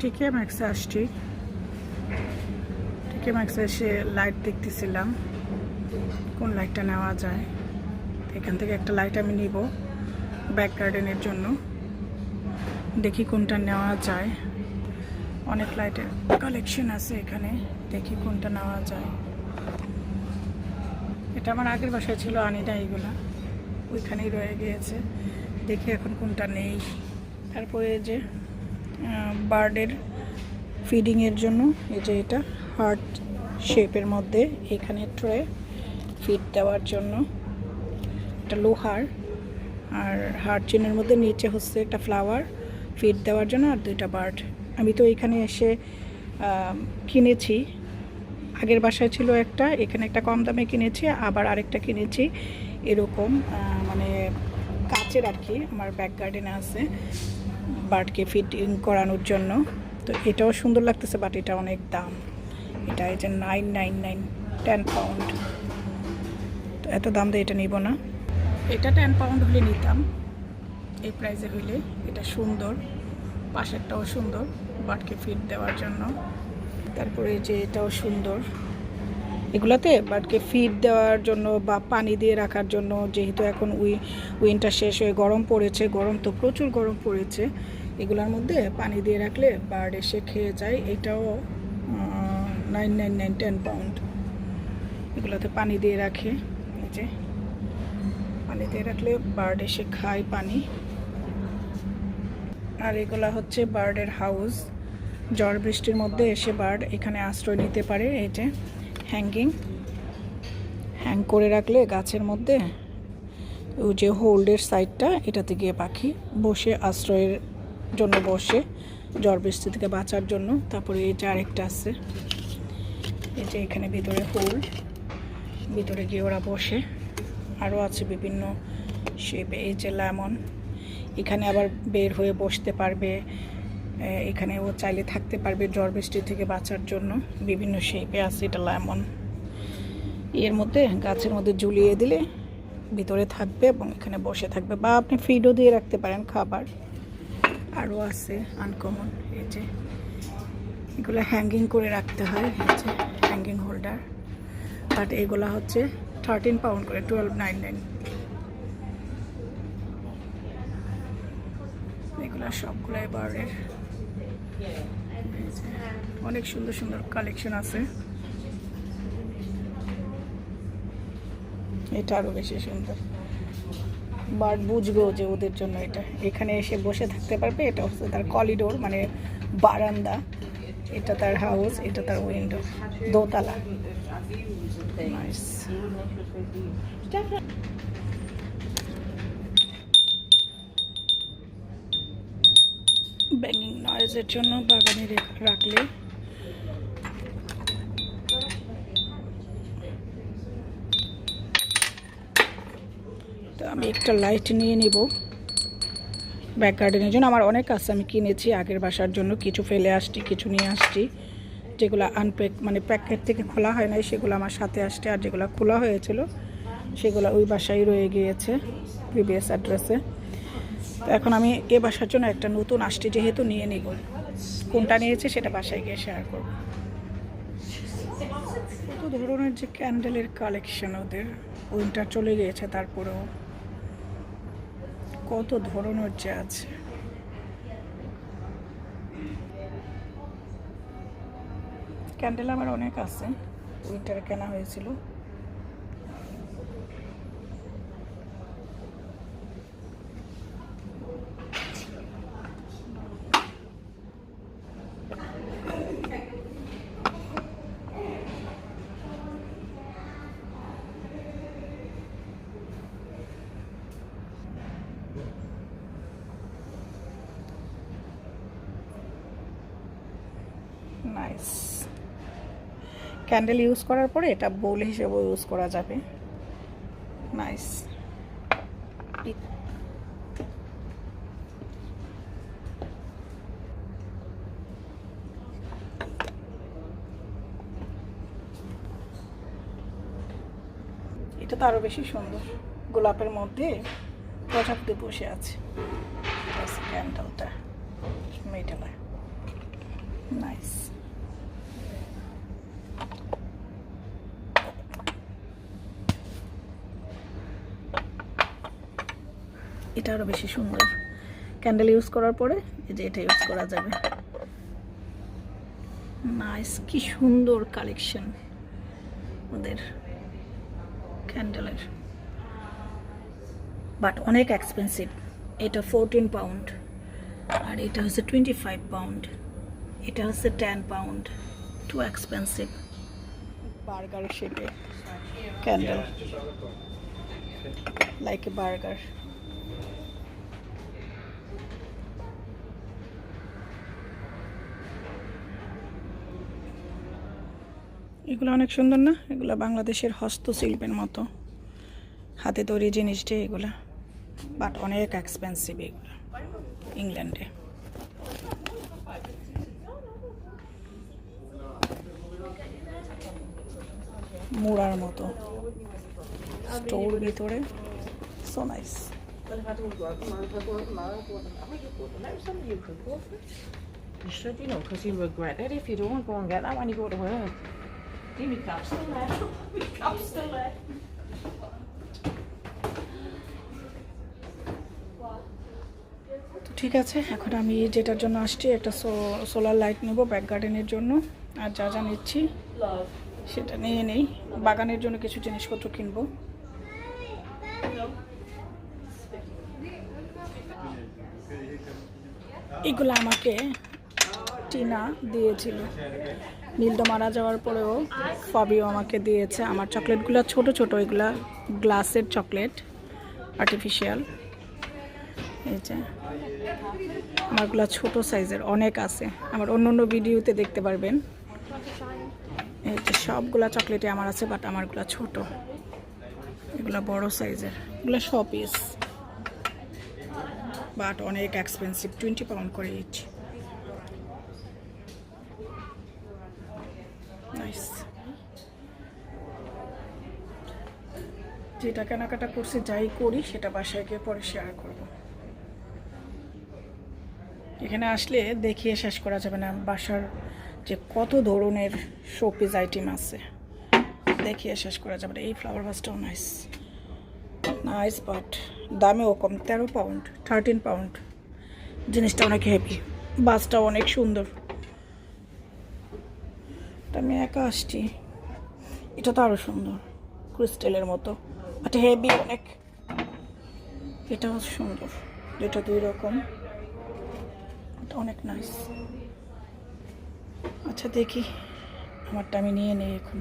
টিকে ম্যাক্সে আসছি। টিকে ম্যাক্সে এসে লাইট দেখতেছিলাম। কোন লাইটটা নেওয়া যায়? এখান থেকে একটা লাইট আমি নিব ব্যাক গার্ডেনের জন্য। দেখি কোনটা নেওয়া যায়। অনেক লাইটের কালেকশন আছে এখানে। দেখি কোনটা নেওয়া যায়। এটা আমার আগের বাসায় ছিল, আনি না এইগুলা ওইখানেই রয়ে গিয়েছে। দেখি এখন কোনটা নেই। তারপরে যে বার্ডের ফিডিংয়ের জন্য, এই যে এটা, হার্ট শেপের মধ্যে এখানে ট্রে ফিড দেওয়ার জন্য এটা লোহার, আর হার্ট চিনের মধ্যে নিচে হচ্ছে একটা ফ্লাওয়ার ফিড দেওয়ার জন্য আর দুইটা বার্ড। আমি তো এখানে এসে কিনেছি। আগের বাসায় ছিল একটা, এখানে একটা কম দামে কিনেছি, আবার আরেকটা কিনেছি। এরকম মানে কাচের আর কি, আমার ব্যাক গার্ডেনে আছে। বার্ডকে ফিটিং করানোর জন্য। তো এটাও সুন্দর লাগতেছে বাট এটা অনেক দাম। এটা এই যে nine nine nine ten pound তো এত দাম দিয়ে এটা নিব না। এটা টেন পাউন্ড হলে নিতাম। এই প্রাইসে হইলে এটা সুন্দর। পাশেরটাও সুন্দর, বাটকে ফিট দেওয়ার জন্য। তারপরে যে এটাও সুন্দর। এগুলাতে বাটকে ফিড দেওয়ার জন্য বা পানি দিয়ে রাখার জন্য, যেহেতু এখন উই উইন্টার শেষ হয়ে গরম পড়েছে, গরম তো প্রচুর গরম পড়েছে, এগুলোর মধ্যে পানি দিয়ে রাখলে বার্ড এসে খেয়ে যায়, এটাও nine nine nine ten pound এগুলোতে পানি দিয়ে রাখে, এই যে। পানি দিয়ে রাখলে বার্ড এসে খায় পানি। আর এগুলা হচ্ছে বার্ডের হাউস ঝড় বৃষ্টির মধ্যে এসে বার্ড এখানে আশ্রয় নিতে পারে, এই যে। হ্যাঙ্গিং হ্যাং করে রাখলে গাছের মধ্যে যে হোল্ডের সাইডটা এটাতে গিয়ে পাখি বসে আশ্রয়ের জন্য বসে, ঝড় বৃষ্টি থেকে বাঁচার জন্য। তারপরে এই যে আরেকটা আছে, এই যে এখানে ভিতরে হোল্ড ভিতরে গিয়ে ওরা বসে। আরও আছে বিভিন্ন শেপ এই যে লেমন এখানে আবার বের হয়ে বসতে পারবে। এখানে ও চাইলে থাকতে পারবে ঝড় বৃষ্টি থেকে বাঁচার জন্য। বিভিন্ন শেপে আছে, এটা লেমন এর মধ্যে গাছের মধ্যে ঝুলিয়ে দিলে ভিতরে থাকবে এবং এখানে বসে থাকবে বা আপনি ফিডও দিয়ে রাখতে পারেন খাবার। আরও আছে আনকমন এই যে এগুলো হ্যাঙ্গিং করে রাখতে হয়, এই যে হ্যাঙ্গিং হোল্ডার বাট এগুলো হচ্ছে থার্টিন পাউন্ড করে টুয়েলভ নাইন নাইন এগুলো সবগুলাই বারের অনেক সুন্দর সুন্দর কালেকশন আছে। এটা আরও বেশি সুন্দর। বার্ড বুঝবেও যে ওদের জন্য এটা। এখানে এসে বসে থাকতে পারবে, এটা হচ্ছে তার কলিডোর মানে বারান্দা। এটা তার হাউস এটা তার উইন্ডো দোতলা। ব্যাঙ্গিং নয়েজের জন্য বাগানে রাখলে। তো আমি একটা লাইট নিয়ে নিব। ব্যাক গার্ডেনের জন্য আমার অনেক আছে, আমি কিনেছি আগের বাসার জন্য। কিছু ফেলে আসছি, কিছু নিয়ে আসছি। যেগুলো আনপ্যাক মানে প্যাকেট থেকে খোলা হয় নাই, সেগুলো আমার সাথে আসছে। আর যেগুলো খোলা হয়েছিল, সেগুলো ওই বাসায় রয়ে গিয়েছে প্রিভিয়াস অ্যাড্রেসে তো এখন আমি এ বাসার জন্য একটা নতুন আসছি যেহেতু নিয়ে নিব। কোনটা নিয়েছে সেটা বাসায় গিয়ে শেয়ার করব। কত ধরনের যে ক্যান্ডেলের কালেকশন ওদের উইন্টার চলে গিয়েছে তারপরেও। কত ধরনের যে আছে। ক্যান্ডেল আমার অনেক আছে উইন্টারে কেনা হয়েছিল। নাইস ক্যান্ডেল ইউজ করার পরে এটা বোল হিসেবে ইউজ করা যাবে। নাইস এটা তো আরও বেশি সুন্দর। গোলাপের মধ্যে প্রজাপতি বসে আছে। ক্যান্ডেলটা মেটালায় নাইস এটা আরও বেশি সুন্দর। ক্যান্ডেল ইউজ করার পরে এই যে এটা ইউজ করা যাবে। নাইস কি সুন্দর কালেকশন ওদের ক্যান্ডেলের বাট অনেক এক্সপেন্সিভ এটা ফোরটিন পাউন্ড আর এটা হচ্ছে টোয়েন্টি ফাইভ পাউন্ড এটা হচ্ছে ten pound too expensive burger শেপে ক্যান্ডেল লাইক এ বার্গার এগুলো অনেক সুন্দর না? এগুলো বাংলাদেশের হস্তশিল্পের মতো। হাতে তৈরি জিনিস যে এগুলো। বাট অনেক এক্সপেন্সিভ এগুলো ইংল্যান্ডে মোড়ার মতো। স্টোর ভিতরে। সোনাইস You Leave me cup still there. Me cup still there. তো ঠিক আছে এখন আমি যেটার জন্য আসছি একটা সোলার লাইট নেব ব্যাক গার্ডেনের জন্য। আর যা যা নিচ্ছি সেটা নিয়ে নেই। বাগানের জন্য কিছু জিনিসপত্র কিনবো। এগুলো আমাকে টিনা দিয়েছিল। নীলদা মারা যাওয়ার পরেও ফবিও আমাকে দিয়েছে আমার চকলেটগুলো ছোট ছোট, এগুলা গ্লাসের চকলেট আর্টিফিশিয়াল এই যে, আমারগুলো ছোট সাইজের, অনেক আছে। আমার অন্য অন্য ভিডিওতে দেখতে পারবেন। এই যে সবগুলা চকলেটে আমার আছে বাট আমারগুলো ছোট। এগুলো বড় সাইজের। এগুলো শ পিস বাট অনেক এক্সপেন্সিভ টোয়েন্টি পাউন্ড করে ইচ নাইস যেটা কেনাকাটা করছি, যাই করি, সেটা বাসায় গিয়ে পরে শেয়ার করব। এখানে আসলে দেখিয়ে শেষ করা যাবে না, বাসার যে কত ধরনের শোপিস আইটেম আছে, দেখিয়ে শেষ করা যাবে না। এই ফ্লাওয়ার ভাসটাও নাইস নাইস বাট দামেও কম, তেরো পাউন্ড থার্টিন পাউন্ড জিনিসটা অনেক হেভি বাসটাও অনেক সুন্দর। আমি একা আসছি, এটা তো আরও সুন্দর ক্রিস্টেলের মতো। বাট হেভি অনেক এটাও সুন্দর। দুটো দুই রকম। অনেক নাইস আচ্ছা দেখি। আমারটা আমি নিয়ে নেই এখন।